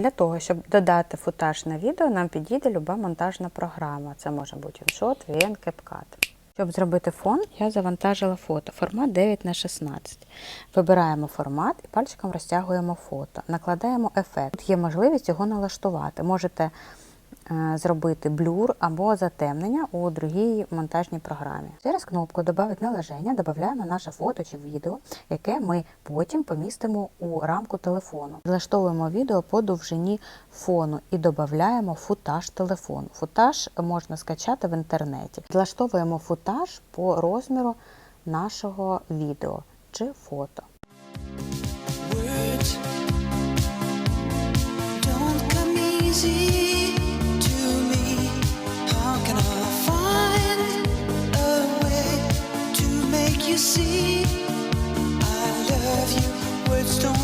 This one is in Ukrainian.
Для того, щоб додати футаж на відео, нам підійде люба монтажна програма. Це може бути InShot, VN, CapCut. Щоб зробити фон, я завантажила фото. Формат 9 на 16. Вибираємо формат і пальчиком розтягуємо фото. Накладаємо ефект. Тут є можливість його налаштувати. Можете зробити блюр або затемнення у другій монтажній програмі. Через кнопку «Добавити належення» додаємо наше фото чи відео, яке ми потім помістимо у рамку телефону. Влаштовуємо відео по довжині фону і додаємо футаж телефону. Футаж можна скачати в інтернеті. Влаштовуємо футаж по розміру нашого відео чи фото. Don't come easy you see, I love you. Words don't